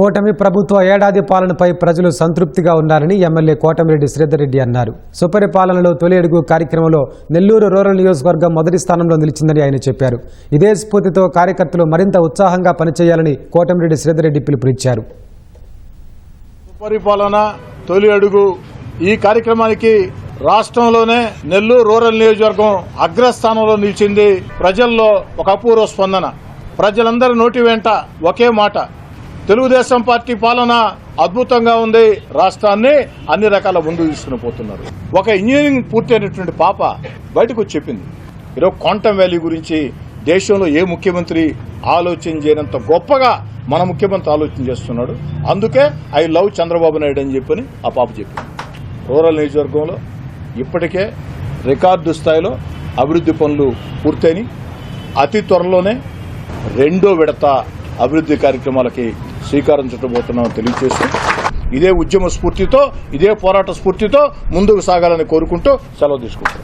కూటమి ప్రభుత్వ ఏడాది పాలనపై ప్రజలు సంతృప్తిగా ఉన్నారని ఎమ్మెల్యే కోటమిరెడ్డి శ్రీధర్రెడ్డి అన్నారు. సుపరిపాలనలో తొలి అడుగు కార్యక్రమంలో నెల్లూరు రూరల్ నియోజకవర్గం మొదటి స్థానంలో నిలిచిందని ఆయన చెప్పారు. ఇదే స్ఫూర్తితో కార్యకర్తలు మరింత ఉత్సాహంగా పనిచేయాలని కోటమిరెడ్డి శ్రీధర్రెడ్డి పిలుపునిచ్చారు. సుపరిపాలన తొలి అడుగు ఈ కార్యక్రమానికి రాష్ట్రంలోనే నెల్లూరు రూరల్ నియోజకవర్గం అగ్రస్థానంలో నిలిచింది ప్రజల్లో ఒక అపూర్వ స్పందన. ప్రజలందరి నోటి వెంట ఒకే మాట. తెలుగుదేశం పార్టీ పాలన అద్భుతంగా ఉంది. రాష్ట్రాన్ని అన్ని రకాల ముందు తీసుకుని పోతున్నారు. ఒక ఇంజనీరింగ్ పూర్తయినటువంటి పాప బయటకు వచ్చి చెప్పింది. ఈరోజు క్వాంటమ్ వ్యాలీ గురించి దేశంలో ఏ ముఖ్యమంత్రి ఆలోచన చేయనంత గొప్పగా మన ముఖ్యమంత్రి ఆలోచన చేస్తున్నాడు. అందుకే ఐ లవ్ చంద్రబాబు నాయుడు అని చెప్పని ఆ పాప చెప్పింది. రూరల్ నియోజకవర్గంలో ఇప్పటికే రికార్డు స్థాయిలో అభివృద్ధి పనులు పూర్తయినాయి. అతి త్వరలోనే రెండో విడత అభివృద్ధి కార్యక్రమాలకి శ్రీకారం చుట్టబోతున్నామని తెలియజేస్తూ ఇదే ఉద్యమ స్ఫూర్తితో ఇదే పోరాట స్ఫూర్తితో ముందుకు సాగాలని కోరుకుంటూ సెలవు తీసుకుంటాం